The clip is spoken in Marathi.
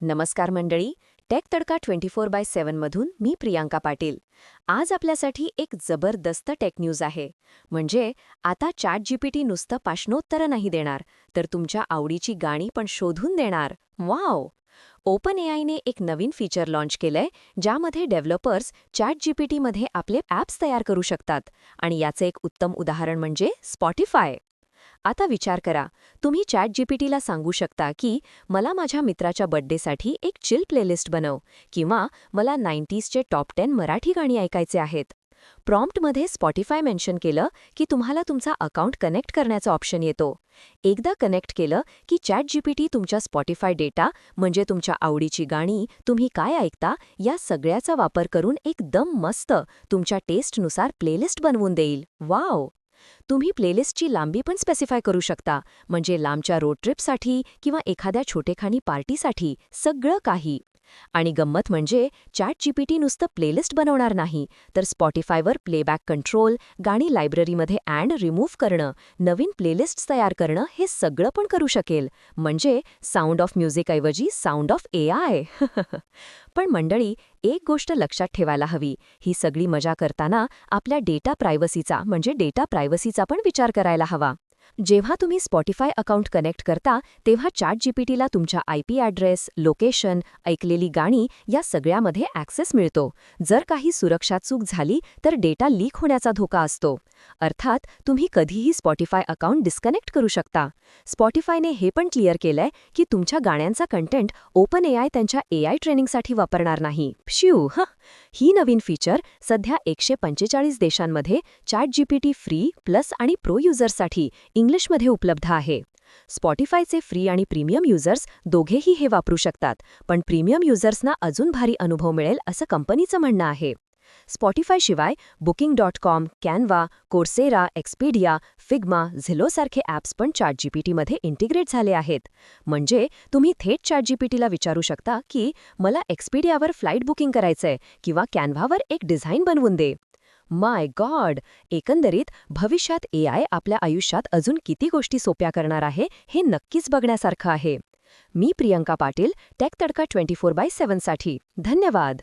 नमस्कार मंडळी tech Tadka twenty four by सेवनमधून मी प्रियांका पाटील. आज आपल्यासाठी एक जबरदस्त टेक न्यूज आहे. म्हणजे आता चॅट जीपीटी नुसतं पाशणोत्तरं नाही देणार तर तुमच्या आवडीची गाणी पण शोधून देणार. वाव! ओपन एआयने एक नवीन फीचर लॉन्च केलंय ज्यामध्ये डेव्हलपर्स चॅट जीपीटीमध्ये आपले ॲप्स तयार करू शकतात. आणि याचं एक उत्तम उदाहरण म्हणजे स्पॉटिफाय आता विचार करा. तुम्ही चॅट जीपीटीला सांगू शकता की मला माझ्या मित्राच्या बड्डेसाठी एक चिल प्लेलिस्ट बनव किंवा मला नाईन्टीजचे टॉप टेन मराठी गाणी ऐकायचे आहेत. प्रॉम्प्टमध्ये स्पॉटीफाय मेन्शन केलं की तुम्हाला तुमचा अकाउंट कनेक्ट करण्याचा ऑप्शन येतो. एकदा कनेक्ट केलं की चॅट जीपीटी तुमच्या स्पॉटीफाय डेटा म्हणजे तुमच्या आवडीची गाणी तुम्ही काय ऐकता या सगळ्याचा वापर करून एकदम मस्त तुमच्या टेस्टनुसार प्लेलिस्ट बनवून देईल. वाव! तुम्ही प्लेलिस्टची लांबी पण स्पेसिफाय करू शकता म्हणजे लांबच्या रोड ट्रिपसाठी किंवा एखाद्या छोटेखानी पार्टीसाठी सगळं काही. आणि गंमत म्हणजे चॅट जीपीटी नुसतं प्लेलिस्ट बनवणार नाही तर स्पॉटीफायवर प्लेबॅक कंट्रोल गाणी लायब्ररीमध्ये अँड रिमूव्ह करणं नवीन प्लेलिस्ट तयार करणं हे सगळं पण करू शकेल. म्हणजे साऊंड ऑफ म्युझिकऐवजी साऊंड ऑफ ए आय. पण मंडळी एक गोष्ट लक्षात ठेवायला हवी. ही सगळी मजा करताना आपल्या डेटा प्रायव्हसीचा म्हणजे डेटा प्रायव्हसीचा पण विचार करायला हवा. जेव्हा तुम्ही स्पॉटीफाय अकाउंट कनेक्ट करता तेव्हा चॅट जीपीटीला तुमच्या आय पी ॲड्रेस लोकेशन ऐकलेली गाणी या सगळ्यामध्ये ॲक्सेस मिळतो. जर काही सुरक्षा चूक झाली तर डेटा लीक होण्याचा धोका असतो. अर्थात तुम्ही कधीही स्पॉटिफाय अकाउंट डिस्कनेक्ट करू शकता. स्पॉटीफायने हे पण क्लिअर केलंय की तुमच्या गाण्यांचा कंटेंट ओपन एआय त्यांच्या एआय ट्रेनिंगसाठी वापरणार नाही. शिव ह. ही नवीन फीचर सध्या एकशे पंचेचाळीस देशांमध्ये चॅट जीपीटी फ्री प्लस आणि प्रो युजर्ससाठी इंग्लिशमध्ये उपलब्ध आहे. स्पॉटिफायचे फ्री आणि प्रीमियम युजर्स दोघेही हे वापरू शकतात पण प्रीमियम युजर्सना अजून भारी अनुभव मिळेल असं कंपनीचं म्हणणं आहे. स्पॉटिफायशिवाय booking dot com Canva Coursera Expedia Figma झिलोसारखे apps पण चॅट जीपीटीमध्ये इंटिग्रेट झाले आहेत. म्हणजे तुम्ही थेट चॅट जीपीटीला विचारू शकता की मला एक्सपीडियावर फ्लाईट बुकिंग करायचंय किंवा कॅनव्हावर एक डिझाईन बनवून दे. माय गॉड! एकंदरीत भविष्यात ए आय आपल्या आयुष्यात अजून किती गोष्टी सोप्या करणार आहे हे नक्कीच बघण्यासारखं आहे. मी Priyanka Patil tech Tadka twenty four by सेव्हनसाठी धन्यवाद!